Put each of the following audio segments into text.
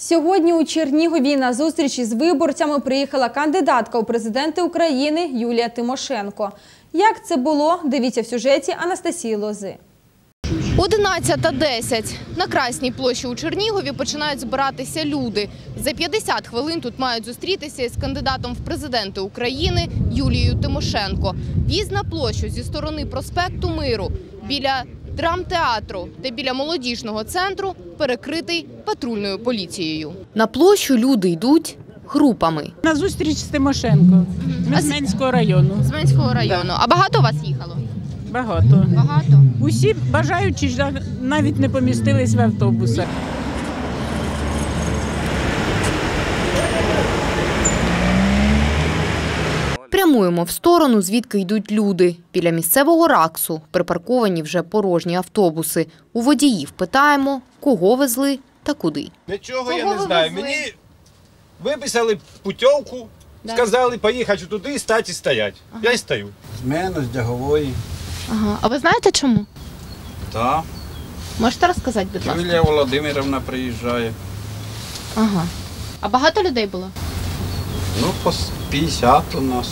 Сьогодні у Чернігові на зустріч із виборцями приїхала кандидатка у президенти України Юлія Тимошенко. Як це було, дивіться в сюжеті Анастасії Лози. 11.10. На Красній площі у Чернігові починають збиратися люди. За 50 хвилин тут мають зустрітися із кандидатом в президенти України Юлією Тимошенко. В'їзд на площу зі сторони проспекту Миру біля драмтеатру де біля молодіжного центру перекритий патрульною поліцією. На площу люди йдуть групами. На зустріч з Тимошенко. Ми з Менського району. З Менського району. А багато вас їхало? Багато. Багато. Усі бажаючі ж навіть не помістились в автобусах. Прямуємо в сторону, звідки йдуть люди. Біля місцевого раксу припарковані вже порожні автобуси. У водіїв питаємо, кого везли та куди. Нічого я не знаю. везли? Мені виписали путівку, Да. сказали поїхати туди, стати і стоять. Я й стою. З мене, з Дягової. Ага. А ви знаєте чому? Так. Можете розказати, будь ласка? Юлія Володимирівна приїжджає. Ага. А багато людей було? Ну, по 50 у нас.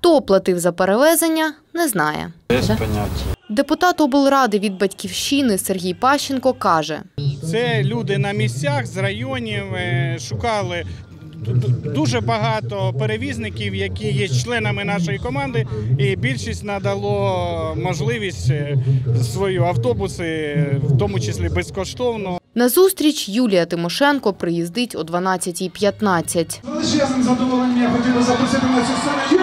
Хто платив за перевезення, не знає. Без поняття. Депутат облради від батьківщини Сергій Пащенко каже: Це люди на місцях з районів е, шукали ду- ду- дуже багато перевізників, які є членами нашої команди, і більшість надало можливість е, свої автобуси, в тому числі безкоштовно. на зустріч Юлія Тимошенко приїздить о 12.15. З величезним задоволенням я хотів запросити на цю сцену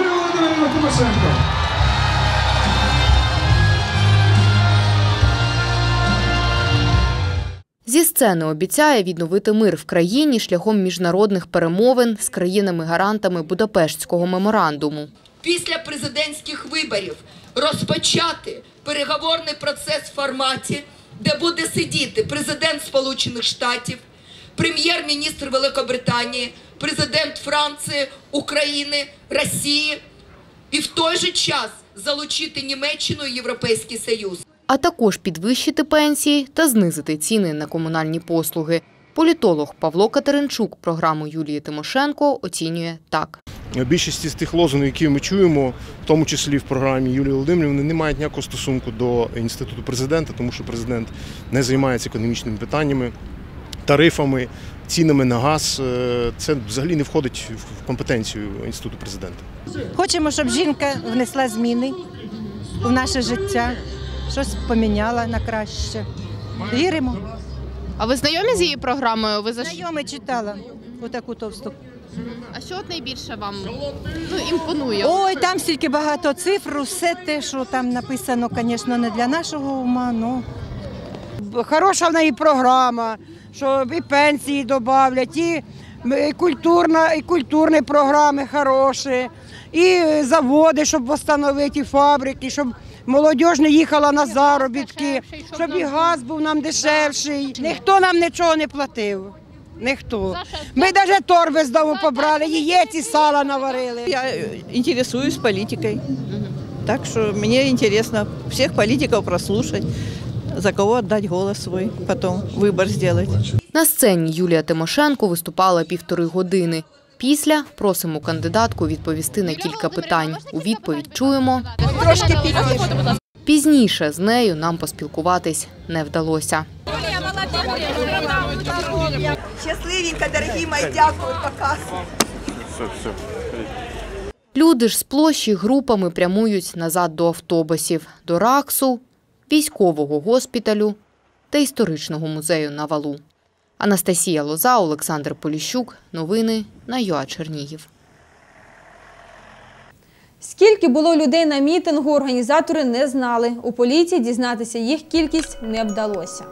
Зі сцени обіцяє відновити мир в країні шляхом міжнародних перемовин з країнами-гарантами Будапештського меморандуму. після президентських виборів розпочати переговорний процес в форматі, де буде сидіти президент Сполучених Штатів, прем'єр-міністр Великобританії, президент Франції, України, Росії, і в той же час залучити Німеччину і Європейський Союз. А також підвищити пенсії та знизити ціни на комунальні послуги. Політолог Павло Катеринчук програму Юлії Тимошенко оцінює так. Більшість з тих лозунгів, які ми чуємо, в тому числі в програмі Юлії Володимирівни, не мають ніякого стосунку до інституту президента, тому що президент не займається економічними питаннями, тарифами, цінами на газ. Е, Це взагалі не входить в компетенцію інституту президента. Хочемо, щоб жінка внесла зміни в наше життя, щось поміняла на краще. Віримо. А ви знайомі з її програмою? Ви за Знайома читала отаку товсту. А що от найбільше вам ну, імпонує? Ой, там стільки багато цифр, все те, що там написано, звісно, не для нашого ума, ну. Хороша в неї програма, що і пенсії додавлять, і м, культурна, і культурні програми хороші, і заводи, щоб встановити, і фабрики, щоб молодь не їхала на заробітки, щоб і газ був нам дешевший. Ніхто нам нічого не платив. Ніхто. Ми навіть торби з дому побрали, яєць і сала наварили. Я интересуюсь политикой. Так что мне интересно всех политиков прослушать, за кого отдать голос свой, потом выбор сделать. На сцені Юлія Тимошенко виступала півтори години. Після просимо кандидатку відповісти на кілька питань. У відповідь чуємо. Трошки пізніше. Пізніше з нею нам поспілкуватись не вдалося. Щасливенько, дорогі мої, дякую, пока. Люди ж з площі групами прямують назад до автобусів, до РАКСу, військового госпіталю та історичного музею на валу. Анастасія Лоза, Олександр Поліщук. Новини на ЮА Чернігів. Скільки було людей на мітингу, організатори не знали. У поліції дізнатися їх кількість не вдалося.